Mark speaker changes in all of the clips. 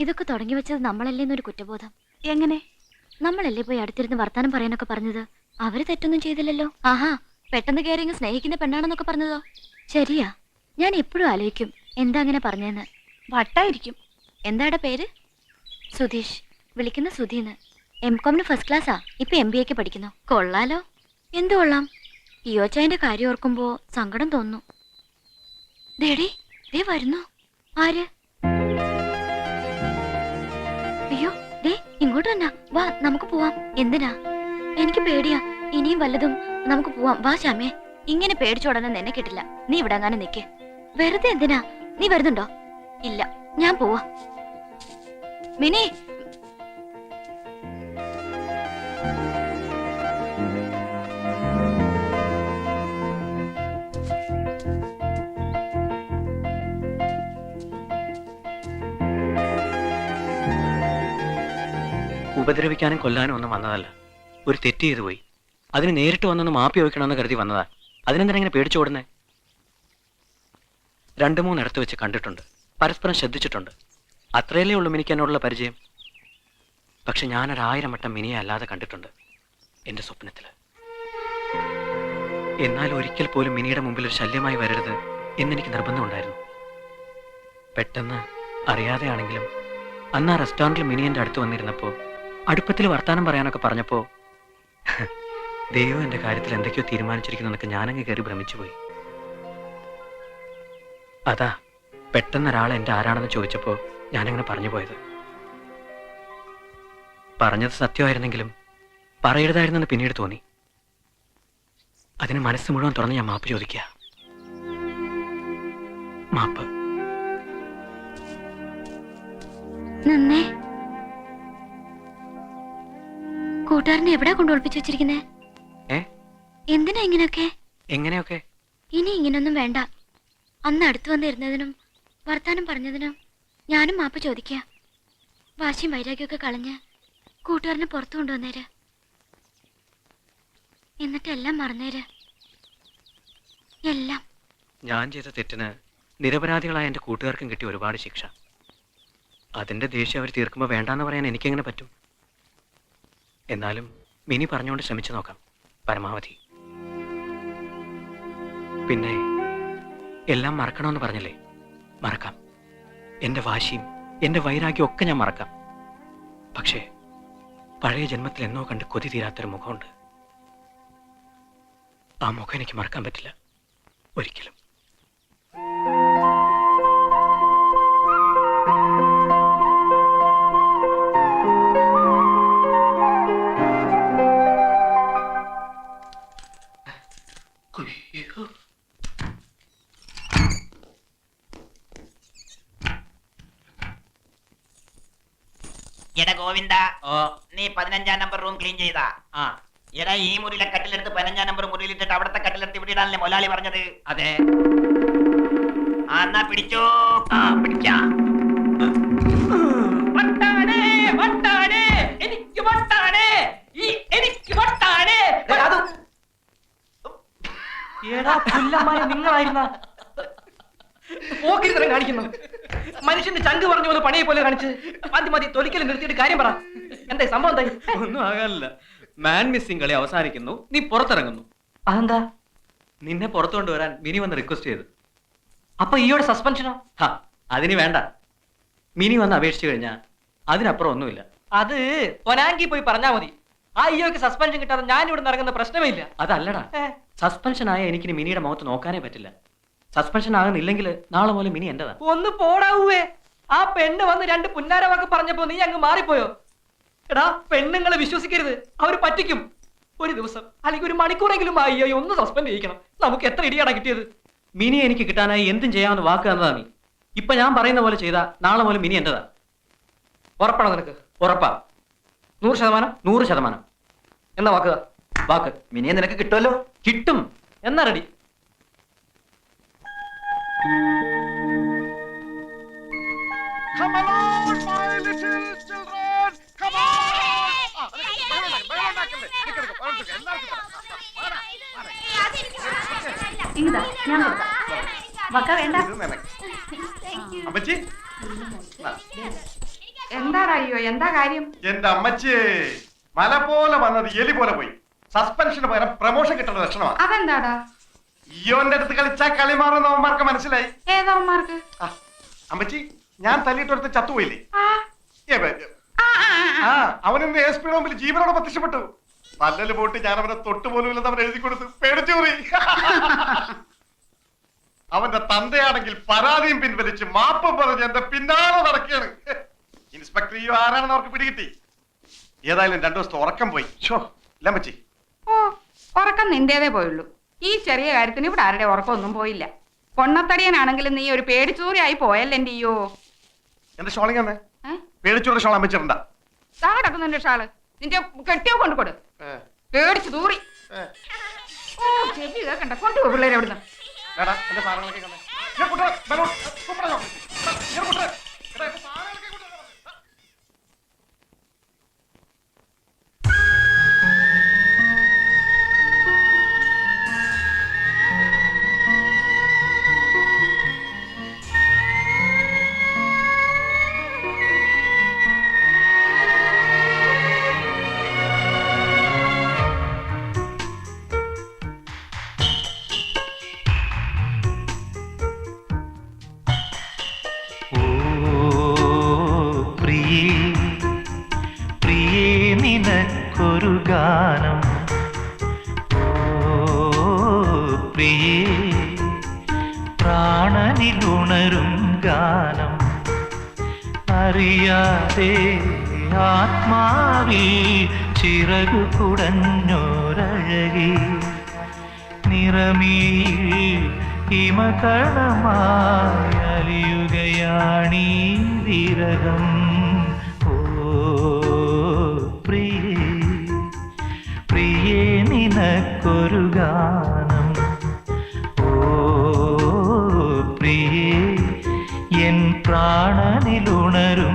Speaker 1: ഇതൊക്കെ തുടങ്ങി വെച്ചത് നമ്മളല്ലേ എന്നൊരു കുറ്റബോധം.
Speaker 2: എങ്ങനെ?
Speaker 1: നമ്മളല്ലേ പോയി അടുത്തിരുന്ന് വർത്താനം പറയാനൊക്കെ പറഞ്ഞത്? അവർ തെറ്റൊന്നും ചെയ്തില്ലല്ലോ. ആഹാ പെട്ടെന്ന് കയറി ഇങ്ങ് സ്നേഹിക്കുന്ന പെണ്ണാണെന്നൊക്കെ പറഞ്ഞതോ? ശരിയാ ഞാൻ എപ്പോഴും ആലോചിക്കും എന്താ അങ്ങനെ പറഞ്ഞെന്ന്.
Speaker 2: വട്ടായിരിക്കും.
Speaker 1: എന്താടെ പേര്? സുധീഷ്. വിളിക്കുന്ന സുധീന്ന്. എം കോമിന് ഫസ്റ്റ് ക്ലാസ്സാ ഇപ്പൊ എം ബി എക്ക് പഠിക്കുന്നു. കൊള്ളാലോ. എന്തു കൊള്ളാം? ഇയോച്ചായന്റെ കാര്യം ഓർക്കുമ്പോ സങ്കടം തോന്നുന്നു. ദേടി ദേ വരുന്നു. ആര്? ഇങ്ങോട്ട് തന്നെ വാ നമുക്ക് പോവാം. എന്തിനാ? എനിക്ക് പേടിയാ. ഇനിയും വല്ലതും നമുക്ക് പോവാം. വാ ശ്യാമേ. ഇങ്ങനെ പേടിച്ചോടനെ നിന്നെ കിട്ടില്ല. നീ ഇവിടെ അങ്ങനെ നിക്ക്. വെറുതെ എന്തിനാ? നീ വരുന്നുണ്ടോ? ഇല്ല ഞാൻ പോവാ. മിനി
Speaker 3: ഉപദ്രവിക്കാനും കൊല്ലാനും ഒന്നും വന്നതല്ല. ഒരു തെറ്റ് ചെയ്തു പോയി. അതിന് നേരിട്ട് വന്നൊന്ന് മാപ്പി വയ്ക്കണമെന്ന് കരുതി വന്നതാ. അതിനെന്തിനാ ഇങ്ങനെ പേടിച്ചോടുന്നേ രണ്ടു മൂന്നിടത്ത് വെച്ച് കണ്ടിട്ടുണ്ട്. പരസ്പരം ശ്രദ്ധിച്ചിട്ടുണ്ട്. അത്രയല്ലേ ഉള്ളൂ മിനിക്ക് എന്നോടുള്ള പരിചയം. പക്ഷെ ഞാനൊരായിരം വട്ടം മിനിയെ അല്ലാതെ കണ്ടിട്ടുണ്ട്. എന്റെ സ്വപ്നത്തിൽ എന്നാൽ ഒരിക്കൽ പോലും മിനിയുടെ മുമ്പിൽ ഒരു ശല്യമായി വരരുത് എന്നെനിക്ക് നിർബന്ധമുണ്ടായിരുന്നു പെട്ടെന്ന് അറിയാതെയാണെങ്കിലും അന്ന് ആ റെസ്റ്റോറന്റിൽ മിനി എന്റെ അടുത്ത് വന്നിരുന്നപ്പോൾ അടുപ്പത്തിൽ വർത്താനം പറയാനൊക്കെ പറഞ്ഞപ്പോ ദൈവം എന്റെ കാര്യത്തിൽ എന്തൊക്കെയോ തീരുമാനിച്ചിരിക്കുന്നതൊക്കെ ഞാനങ്ങ് കയറി ഭ്രമിച്ചു പോയി അതാ പെട്ടെന്ന് ഒരാൾ എന്റെ ആരാണെന്ന് ചോദിച്ചപ്പോ ഞാനങ്ങനെ പറഞ്ഞു പോയത്. പറഞ്ഞത് സത്യമായിരുന്നെങ്കിലും പറയരുതായിരുന്നെന്ന് പിന്നീട് തോന്നി. അതിന് മനസ്സ് മുഴുവൻ തുറന്ന് ഞാൻ മാപ്പ് ചോദിക്കുക. മാപ്പ്.
Speaker 1: നന്നേ. കൂട്ടുകാരനെ എവിടെ കൊണ്ട് ഒളിപ്പിച്ചു വെച്ചിരിക്കുന്നേ എന്തിനാ ഇങ്ങനെയൊക്കെ?
Speaker 3: എങ്ങനെയൊക്കെ?
Speaker 1: ഇനി ഇങ്ങനൊന്നും വേണ്ട. അന്ന് അടുത്ത് വന്നിരുന്നതിനും വർത്താനം പറഞ്ഞതിനും ഞാനും മാപ്പ് ചോദിക്കുക വാശിയും വൈരാഗ്യമൊക്കെ കളഞ്ഞ് കൂട്ടുകാരനെ പുറത്തു കൊണ്ടുവന്നേര്. എന്നിട്ട് എല്ലാം മറന്നേര്. എല്ലാം.
Speaker 3: ഞാൻ ചെയ്ത തെറ്റിന് നിരപരാധികളായ എന്റെ കൂട്ടുകാർക്കും കിട്ടിയ ഒരുപാട് ശിക്ഷ. അതിന്റെ ദേഷ്യം അവർ തീർക്കുമ്പോൾ വേണ്ടാന്ന് പറയാൻ എനിക്കെങ്ങനെ പറ്റും? എന്നാലും മിനി പറഞ്ഞുകൊണ്ട് ശ്രമിച്ചു നോക്കാം. പരമാവധി. പിന്നെ എല്ലാം മറക്കണമെന്ന് പറഞ്ഞല്ലേ? മറക്കാം. എന്റെ വാശിയും എന്റെ വൈരാഗ്യം ഒക്കെ ഞാൻ മറക്കാം. പക്ഷേ പഴയ ജന്മത്തിൽ എന്നോ കണ്ട് കൊതി തീരാത്തൊരു മുഖമുണ്ട്. ആ മുഖം എനിക്ക് മറക്കാൻ പറ്റില്ല. ഒരിക്കലും.
Speaker 4: എടാ ഗോവിന്ദ
Speaker 3: ഓ.
Speaker 4: നീ പതിനഞ്ചാം നമ്പർ റൂം ക്ലീൻ ചെയ്താ.
Speaker 3: ആ.
Speaker 4: എടാ ഈ മുറിയിലെ കട്ടിലെടുത്ത് പതിനഞ്ചാം നമ്പർ മുറിയിലിട്ടിട്ട് അവിടത്തെ കട്ടിലെടുത്ത് ഇവിടെ ഇടാനല്ലേ മൊലാളി പറഞ്ഞത്?
Speaker 3: അതെ.
Speaker 4: ആ എന്നാ പിടിച്ചോ.
Speaker 3: ആ പിടിക്കാം.
Speaker 5: വട്ടാണ് വട്ടാണേ എനിക്ക് വട്ടാണേ ഈ എനിക്ക് വട്ടാണ്. ഏടാ പുല്ലന്മാരെ നിങ്ങളായിരുന്ന. പോക്കിരുത്തരം കാണിക്കുന്നു. മനുഷ്യന്റെ ചങ്ക് പറഞ്ഞു പോലെ പണിയെ പോലെ കാണിച്ച് മതി മതി തൊലിക്കൽ നിർത്തിയിട്ട് കാര്യം പറ. എന്താ സംഭവം എന്തായി?
Speaker 3: ഒന്നും ആകാനില്ല. മാൻ മിസ്സിംഗ് കളി അവസാനിക്കുന്നു. നീ പുറത്തിറങ്ങുന്നു.
Speaker 5: അതെന്താ?
Speaker 3: നിന്നെ പുറത്തു കൊണ്ടുവരാൻ മിനി വന്ന് റിക്വസ്റ്റ് ചെയ്തു.
Speaker 5: അപ്പൊ ഈയോടെ സസ്പെൻഷനോ
Speaker 3: ഹാ അതിന് വേണ്ട. മിനി വന്ന് അപേക്ഷിച്ചു കഴിഞ്ഞാൽ അതിനപ്പുറം ഒന്നുമില്ല.
Speaker 5: അത് പൊനാങ്കി പോയി പറഞ്ഞാ മതി. ആ ഈയോക്ക് സസ്പെൻഷൻ കിട്ടാതെ ഞാൻ ഇവിടെ ഇറങ്ങുന്ന പ്രശ്നമേ ഇല്ല.
Speaker 3: അതല്ലടാ. സസ്പെൻഷൻ ആയ എനിക്ക് മിനിയുടെ മുഖത്ത് നോക്കാനേ പറ്റില്ല. സസ്പെൻഷൻ ആകുന്നില്ലെങ്കിൽ നാളെ മുതൽ മിനി എന്റേതാ.
Speaker 5: ഒന്ന് പോടാവൂവേ. ആ പെണ്ണ് വന്ന് രണ്ട് പുന്നാര വാക്ക് പറഞ്ഞപ്പോ നീ അങ്ങ് മാറിപ്പോയോ? എടാ പെണ്ണുങ്ങളെ വിശ്വസിക്കരുത്. അവർ പറ്റിക്കും. ഒരു ദിവസം അല്ലെങ്കിൽ ഒരു മണിക്കൂറെങ്കിലും അയ്യോ ഒന്ന് സസ്പെൻഡ് ചെയ്യിക്കണം. നമുക്ക് എത്ര ഇടിയാണ് കിട്ടിയത്?
Speaker 3: മിനി എനിക്ക് കിട്ടാനായി എന്തും ചെയ്യാമെന്ന് വാക്ക് തന്നതാ നീ. ഇപ്പൊ ഞാൻ പറയുന്ന പോലെ ചെയ്താ നാളെ മുതൽ മിനി എന്റേതാ.
Speaker 5: ഉറപ്പാണോ നിനക്ക്?
Speaker 3: ഉറപ്പാ.
Speaker 5: നൂറ് ശതമാനം?
Speaker 3: നൂറ് ശതമാനം.
Speaker 5: എന്നാ വാക്കുക
Speaker 3: വാക്ക്.
Speaker 4: മിനിയെ നിനക്ക് കിട്ടുമല്ലോ
Speaker 3: കിട്ടും.
Speaker 5: എന്നാ ready
Speaker 6: Come along, my little children! Come on!
Speaker 2: ഇതാ ഞാൻ വക്ക വേണ്ട
Speaker 6: അമ്മച്ചി
Speaker 2: എന്താടാ അയ്യോ എന്താ കാര്യം
Speaker 6: എന്റെ അമ്മച്ചേ മല പോലെ വന്നത് എലി പോലെ പോയി സസ്പെൻഷന് പകരം പ്രമോഷൻ കിട്ടുന്ന ലക്ഷണമാണ്
Speaker 2: അതെന്താടാ
Speaker 6: ഇയോന്റെ അടുത്ത് കളിച്ചാ കളി മാറുന്ന അവന്മാർക്ക് മനസ്സിലായി.
Speaker 2: ഏതവന്മാർക്ക്
Speaker 6: ആ, അമ്മച്ചി ഞാൻ തല്ലിയിട്ടൊരുത്ത് ചത്തുപോയില്ലേ? ഏ, ബേ,
Speaker 2: ആ,
Speaker 6: അവനിന്ന് എസ് പിയുടെ മുമ്പിൽ ജീവനോടെ പ്രത്യക്ഷപ്പെട്ടു. പല്ലല് പോട്ട് ഞാൻ അവനെ തൊട്ടുപോലും ഇല്ലെന്ന് അവൻ എഴുതി കൊടുത്തു. പേടിച്ചു പോയി. അവന്റെ തന്തയാണെങ്കിൽ പരാതിയും പിൻവലിച്ച് മാപ്പും പറഞ്ഞ് എന്റെ പിന്നാലെ നടക്കുകയാണ്. ഇൻസ്പെക്ടർ ഈ ആരാണെന്ന് അവർക്ക് പിടികിട്ടി. ഏതായാലും രണ്ടു ദിവസത്തെ ഉറക്കം പോയി. ഷോ
Speaker 2: ഓ ഉറക്കം നിന്റേതേ പോയുള്ളൂ. ഈ ചെറിയ കാര്യത്തിന് ഇവിടെ ആരുടെ ഉറക്കമൊന്നും പോയില്ല. പൊണ്ണത്തടിയനാണെങ്കിലും നീ ഒരു പേടിച്ചൂറിയായി പോയല്ലേ എന്റെ അയ്യോ.
Speaker 6: എന്റെ ഷോളിങ് തന്നെ
Speaker 2: ഏ?
Speaker 6: പേടിച്ചോടെ ഷോൾ അമ്മച്ചിട്ടുണ്ടാ?
Speaker 2: കിടക്കുന്നു നിന്റെ ഷാൾ. നിന്റെ കെട്ടിയോ കൊണ്ടു കൊടു. പേടിച്ചു തൂറി. ഓ ചെവി കേക്കണ്ട കൊണ്ടുപോ പിള്ളേരെ അവിടുന്ന്.
Speaker 6: എന്റെ സാധനങ്ങളൊക്കെ കണ്ടേ
Speaker 7: ചിറകു കുടഞ്ഞോരഴകി നിറമീയിൽ ഹിമകണമായി അലിയുകയാണീ വിരഹം ഓ പ്രിയേ പ്രിയേ നിനക്കൊരു ഗാനം ഓ പ്രിയേ എൻ പ്രാണനിലുണരും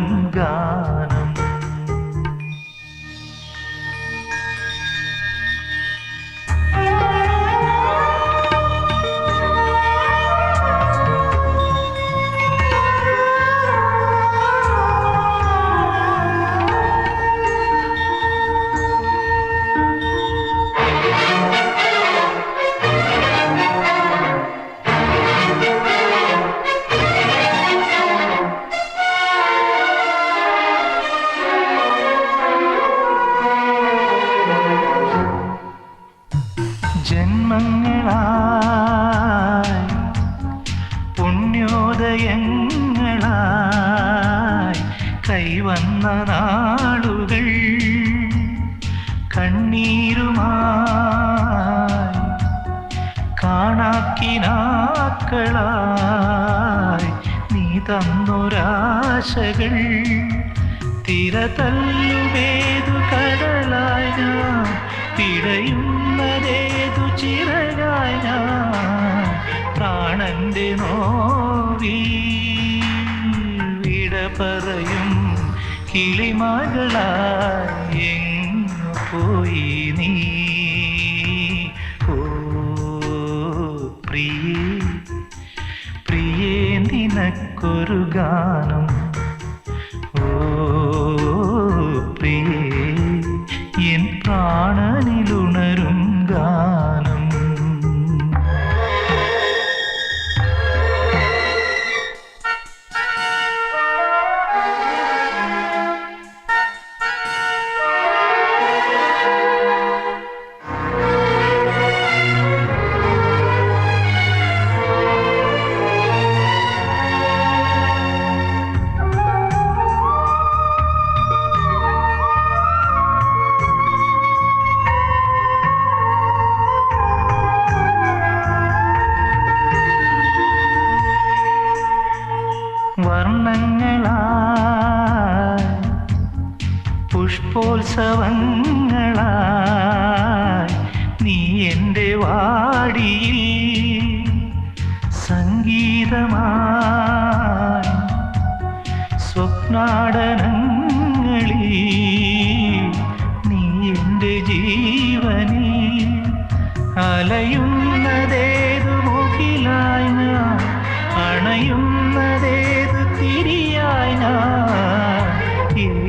Speaker 7: കണ്ണീരുമായി കാണാക്കിനാക്കളായി നീ തന്നൊരാശകൾ തിര തല്ലുമേതു കടലായി ഞാൻ പിടയുന്നതേതു ചിറകായി പ്രാണന്റെ നോവി വിട പറയും കിളിമകളായി പോയി നീ. ഓ പ്രിയേ പ്രിയേ നിനക്കൊരു ഗാനം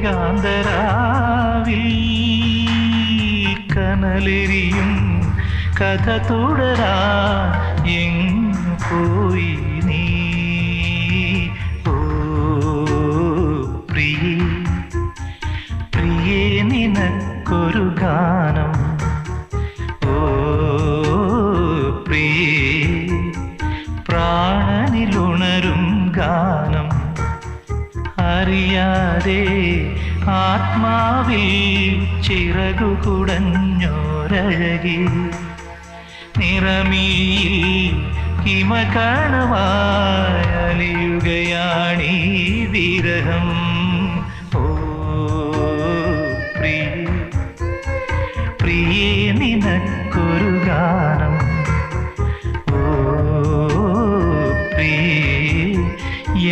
Speaker 7: ഏകാന്തരാവിൽ കനലെരിയും കഥ തുടരാ എങ്ങു പോയി. ആത്മാവിൽ ചിറകു കുടഞ്ഞോരഴകി നിറമിയിൽ ഹിമകണമായലിയുകയാണീ വിരഹം. ഓ പ്രിയ പ്രിയേ നിനക്കൊരു ഗാനം. ഓ പ്രിയേ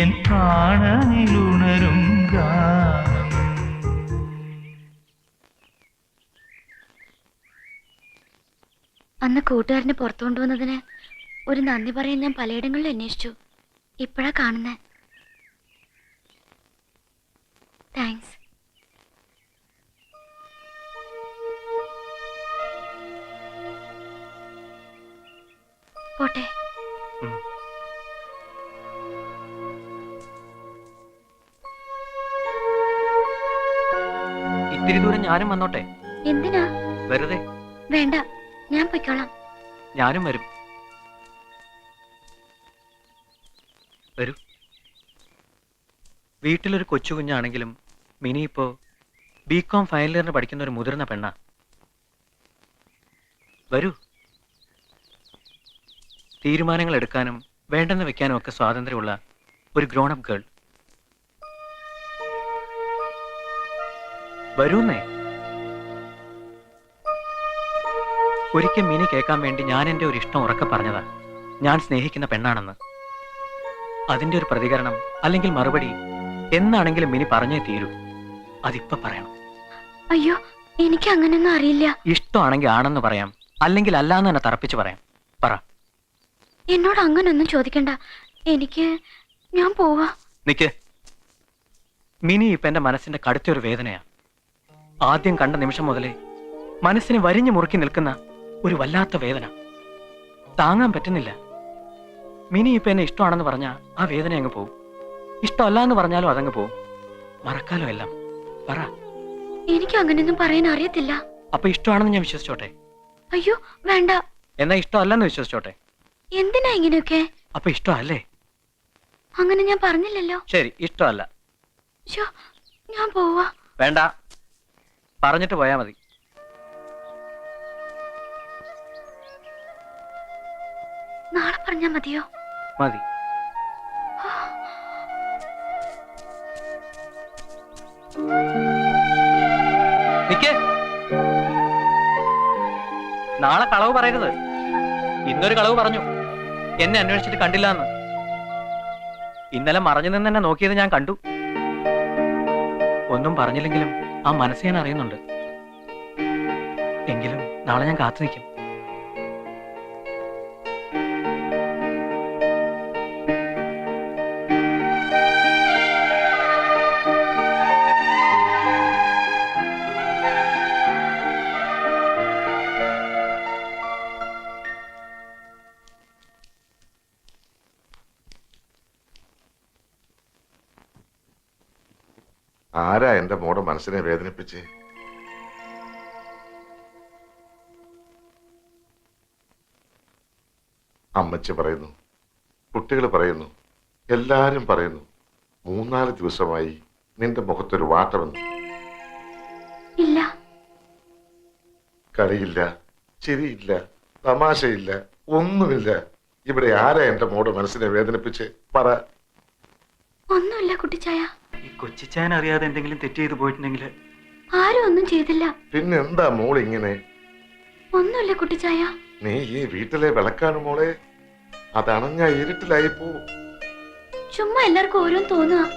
Speaker 7: എൻ പ്രാണനിലുണരും
Speaker 1: അന്ന് കൂട്ടുകാരനെ പുറത്തു കൊണ്ടുവന്നതിന് ഒരു നന്ദി പറയാൻ ഞാൻ പലയിടങ്ങളിലും അന്വേഷിച്ചു. ഇപ്പോഴാ കാണുന്നേ. താങ്ക്സ് പോട്ടെ.
Speaker 3: ഇത്തിരി ദൂരം ഞാനും വന്നോട്ടെ?
Speaker 1: എന്തിനാ?
Speaker 3: വെറുതെ.
Speaker 1: വേണ്ട. ഞാൻ പൊയ്ക്കോളാം.
Speaker 3: ഞാനും വരും. വരൂ. വീട്ടിലൊരു കൊച്ചു കുഞ്ഞാണെങ്കിലും മിനി ഇപ്പോ ബി കോം ഫൈനൽ ഇയറിന് പഠിക്കുന്ന ഒരു മുതിർന്ന പെണ്ണാ. വരൂ. തീരുമാനങ്ങൾ എടുക്കാനും വേണ്ടെന്ന് വെക്കാനും ഒക്കെ സ്വാതന്ത്ര്യമുള്ള ഒരു ഗ്രോൺ അപ്പ് ഗേൾ വരൂന്നേ. ഒരിക്കൽ മിനി കേൾക്കാൻ വേണ്ടി ഞാൻ എന്റെ ഒരു ഇഷ്ടം ഉറക്കെ പറഞ്ഞതാ. ഞാൻ സ്നേഹിക്കുന്ന പെണ്ണാണെന്ന്. അതിന്റെ ഒരു പ്രതികരണം അല്ലെങ്കിൽ മറുപടി എന്നാണെങ്കിലും മിനി പറഞ്ഞേ തീരൂ. അതിപ്പോ പറയണം.
Speaker 1: അയ്യോ എനിക്ക് അങ്ങനെയൊന്നും അറിയില്ല.
Speaker 3: ഇഷ്ടമാണെങ്കിൽ ആണെന്ന് പറയാം. അല്ലെങ്കിൽ അല്ലാന്ന് തന്നെ തറപ്പിച്ച് പറയാം. പറ.
Speaker 1: എന്നോട് അങ്ങനൊന്നും ചോദിക്കണ്ട. എനിക്ക് ഞാൻ പോവാ.
Speaker 3: നിക്ക്. മിനി ഇപ്പൊ എന്റെ മനസ്സിന്റെ കടുത്തൊരു വേദനയാ. ആദ്യം കണ്ട നിമിഷം മുതലേ മനസ്സിനെ വരിഞ്ഞു മുറുക്കി നിൽക്കുന്ന ഒരു വല്ലാത്ത വേദന. താങ്ങാൻ പറ്റുന്നില്ല. മിനി ഇപ്പൊ എന്നെ ഇഷ്ടമാണെന്ന് പറഞ്ഞാൽ ആ വേദന അങ്ങ് പോവും. ഇഷ്ടമല്ല എന്ന് പറഞ്ഞാലും അതങ്ങ് പോവും. മറക്കാലോ എല്ലാം. പറ.
Speaker 1: എനിക്ക് അങ്ങനെയൊന്നും പറയാൻ അറിയത്തില്ല.
Speaker 3: അപ്പൊ ഇഷ്ടമാണെന്ന് ഞാൻ വിശ്വസിച്ചോട്ടെ?
Speaker 1: അയ്യോ വേണ്ട.
Speaker 3: എന്നാ ഇഷ്ടമല്ലെന്ന് വിശ്വസിച്ചോട്ടെ?
Speaker 1: എന്തിനാ ഇങ്ങനെയൊക്കെ?
Speaker 3: അപ്പൊ ഇഷ്ടമല്ലേ?
Speaker 1: അങ്ങനെ ഞാൻ പറഞ്ഞില്ലല്ലോ.
Speaker 3: ശരി ഇഷ്ടമല്ല.
Speaker 1: ഞാൻ പോവാ.
Speaker 3: വേണ്ട. പറഞ്ഞിട്ട് പോയാ മതി.
Speaker 1: നാളെ പറഞ്ഞാ മതിയോ?
Speaker 3: മതി. നാളെ കളവ് പറയരുത്. ഇന്നൊരു കളവ് പറഞ്ഞു. എന്നെ അന്വേഷിച്ചിട്ട് കണ്ടില്ല എന്ന് ഇന്നലെ മറഞ്ഞു നിന്ന് എന്നെ നോക്കിയത് ഞാൻ കണ്ടു. ഒന്നും പറഞ്ഞില്ലെങ്കിലും ആ മനസ്സ് ഞാൻ അറിയുന്നുണ്ട്. എങ്കിലും നാളെ ഞാൻ കാത്തു നിൽക്കും.
Speaker 6: ആരാ എന്റെ മോടെ മനസ്സിനെ വേദനിപ്പിച്ച്? അമ്മച്ചി പറയുന്നു കുട്ടികൾ പറയുന്നു എല്ലാരും പറയുന്നു മൂന്നാൽ ദിവസമായി നിന്റെ മുഖത്തൊരു വാട്ടമെന്ന്
Speaker 1: ഇല്ല.
Speaker 6: കളിയില്ല ചിരിയില്ല തമാശയില്ല ഒന്നുമില്ല. ഇവിടെ ആരാ എന്റെ മോടെ മനസ്സിനെ വേദനിപ്പിച്ച്? പറ.
Speaker 1: ഒന്നുമില്ല കുട്ടിച്ചായ.
Speaker 7: ഈ കൊച്ചിച്ചാൻ അറിയാതെ എന്തെങ്കിലും തെറ്റ് ചെയ്തു പോയിട്ടുണ്ടെങ്കിൽ
Speaker 1: ആരും ഒന്നും ചെയ്തില്ല.
Speaker 6: പിന്നെന്താ മോൾ ഇങ്ങനെ?
Speaker 1: ഒന്നുമില്ല കുട്ടിച്ചായ.
Speaker 6: നീ ഈ വീട്ടിലെ വിളക്കാണ് മോളെ. അതണഞ്ഞ ഇരുട്ടിലായി പോ.
Speaker 1: ചുമ്മാ എല്ലാവർക്കും ഓരോന്ന് തോന്നുക.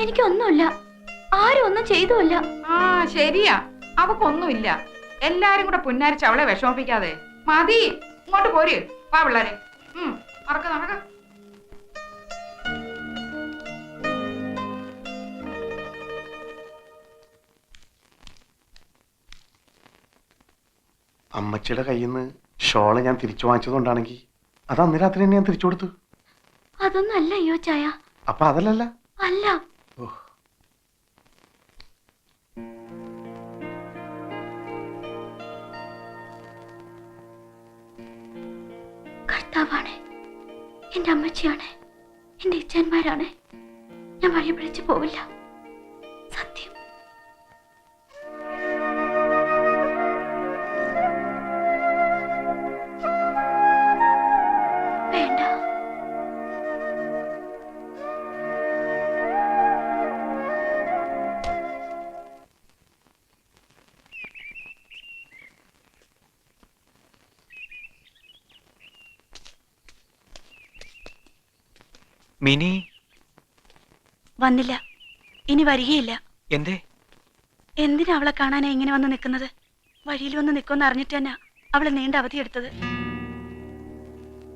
Speaker 1: എനിക്കൊന്നുമില്ല. ആരും ഒന്നും ചെയ്തുമില്ല.
Speaker 2: ആ ശരിയാ. അവക്കൊന്നുമില്ല. എല്ലാരും കൂടെ പുന്നാരിച്ച് അവളെ വിഷമിപ്പിക്കാതെ. മതി. ഇങ്ങോട്ട് പോര്. വാ പിള്ളേരെ. ഉം മറക്ക നടക്ക.
Speaker 6: അമ്മച്ചിയുടെ കയ്യിൽ നിന്ന് ഷോൾ ഞാൻ തിരിച്ചു വാങ്ങിച്ചതുകൊണ്ടാണെങ്കിൽ അത് അന്ന് രാത്രി തന്നെ ഞാൻ തിരിച്ചു കൊടുത്തു.
Speaker 1: അതൊന്നല്ല അയ്യോ ചായ.
Speaker 6: അപ്പൊ അതല്ലല്ല?
Speaker 1: അല്ല. കർത്താവാണ്. എന്റെ അമ്മച്ചിയാണ്. എന്റെ ഇച്ഛന്മാരാണ് ഞാൻ വഴി പിടിച്ചു പോവില്ല.
Speaker 8: വന്നില്ല. ഇനി വരികയില്ല.
Speaker 3: എന്തേ?
Speaker 8: എന്തിനാ അവളെ കാണാനാ ഇങ്ങനെ വന്ന് നിൽക്കുന്നത്? വഴിയിൽ വന്ന് നിൽക്കുമെന്ന് അറിഞ്ഞിട്ട് തന്നെ അവളെ നീണ്ട അവധിയെടുത്തത്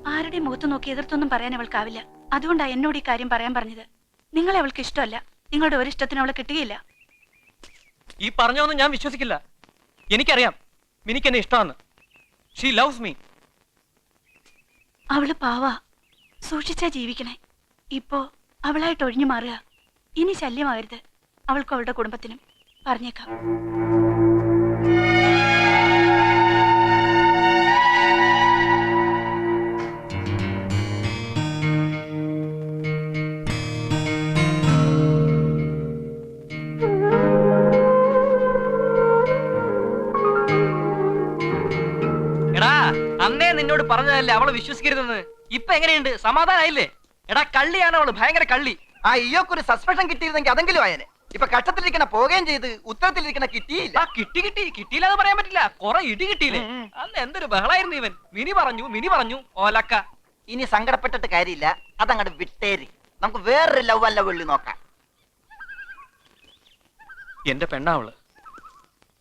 Speaker 8: ആരുടെയും മുഖത്ത് നോക്കി എതിർത്തൊന്നും പറയാൻ അവൾക്കാവില്ല. അതുകൊണ്ടാണ് എന്നോട് ഈ കാര്യം പറയാൻ പറഞ്ഞത്. നിങ്ങളെ അവൾക്ക് ഇഷ്ടമല്ല. നിങ്ങളുടെ ഒരു ഇഷ്ടത്തിന് അവളെ കിട്ടുകയില്ല.
Speaker 5: ഈ പറഞ്ഞൊന്നും ഞാൻ വിശ്വസിക്കില്ല. എനിക്കറിയാം. മിനിക്ക് എന്നെ ഇഷ്ടമാണ് ഷീ ലവ്സ് മീ
Speaker 8: അവൾ പാവാ. സൂക്ഷിച്ചാ ജീവിക്കണേ. ഇപ്പോ അവളായിട്ട് ഒഴിഞ്ഞു മാറുക. ഇനി ശല്യമാകരുത് അവൾക്കും അവളുടെ കുടുംബത്തിനും പറഞ്ഞേക്കാം
Speaker 5: നിന്നോട് പറഞ്ഞതല്ലേ അവളെ വിശ്വസിക്കരുതെന്ന്? ഇപ്പൊ എങ്ങനെയുണ്ട്? സമാധാനായില്ലേ? എടാ കള്ളിയാണ് അവൾ. ഭയങ്കര കള്ളി.
Speaker 9: ആ ഇയൊക്കൊരു സസ്പെൻഷൻ കിട്ടിയിരുന്നെങ്കിൽ അതെങ്കിലും ആയനെ. ഇപ്പൊ കഷ്ടത്തിലിരിക്കണ പോകുകയും ചെയ്ത് ഉത്തരത്തിലിരിക്കണ കിട്ടിയില്ല.
Speaker 5: ആ കിട്ടി കിട്ടി. കിട്ടിയില്ല എന്ന് പറയാൻ പറ്റില്ല. കൊറേ ഇടി കിട്ടിയില്ലേ? അന്ന് എന്തൊരു ബഹളായിരുന്നു ഇവൻ. മിനി പറഞ്ഞു മിനി പറഞ്ഞു ഓലക്ക.
Speaker 9: ഇനി സങ്കടപ്പെട്ടിട്ട് കാര്യമില്ല. അതങ്ങോട്ട് വിട്ടേരി. നമുക്ക് വേറൊരു ലവ് അല്ല വെള്ളി നോക്കാം.
Speaker 3: എന്റെ പെണ്ണാവൾ.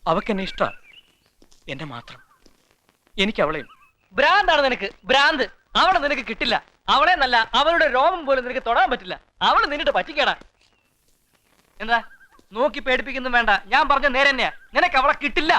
Speaker 3: അവക്ക് എന്നെ ഇഷ്ട. എന്നെ മാത്രം. എനിക്ക് അവളെയും.
Speaker 5: ഭ്രാന്താണ് നിനക്ക്. ഭ്രാന്ത്. അവളെ നിനക്ക് കിട്ടില്ല. അവളെ നല്ല അവളുടെ രോമം പോലും നിനക്ക് തൊടാൻ പറ്റില്ല. അവൾ നിന്നിട്ട് പറ്റിക്കടാ. എന്താ? നോക്കി പേടിപ്പിക്കുന്നു വേണ്ട. ഞാൻ പറഞ്ഞ നേരെ തന്നെയാ. നിനക്ക് അവളെ കിട്ടില്ല.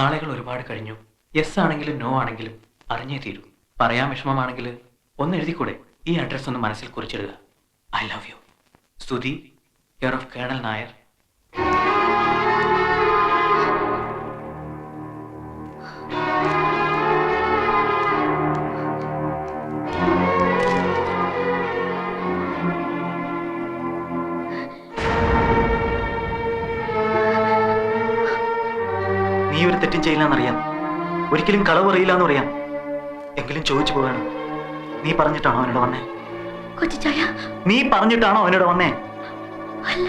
Speaker 3: നാളുകൾ ഒരുപാട് കഴിഞ്ഞു. യെസ് ആണെങ്കിലും നോ ആണെങ്കിലും അറിഞ്ഞേ തീരൂ. പറയാൻ വിഷമമാണെങ്കിൽ ഒന്ന് എഴുതിക്കൂടെ? ഈ അഡ്രസ്സ് ഒന്ന് മനസ്സിൽ കുറിച്ചിടുക. ഐ ലവ് യു സ്തുതി കെയർ ഓഫ് കേണൽ നായർ
Speaker 7: നീ ഒരു തെറ്റും ചെയ്യില്ലെന്നറിയാം. ഒരിക്കലും കളവ് അറിയില്ല എന്ന് പറയാം എങ്കിലും ചോദിച്ചു പോവാണ് നീ പറഞ്ഞിട്ടാണോ അവനോട് വന്നേ?
Speaker 1: കൊച്ചിച്ചായ.
Speaker 7: നീ പറഞ്ഞിട്ടാണോ അവനോട് വന്നേ?
Speaker 1: അല്ല.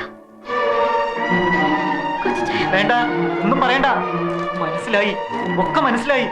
Speaker 7: വേണ്ട ഒന്നും പറയണ്ട. മനസ്സിലായി. ഒക്കെ മനസ്സിലായി.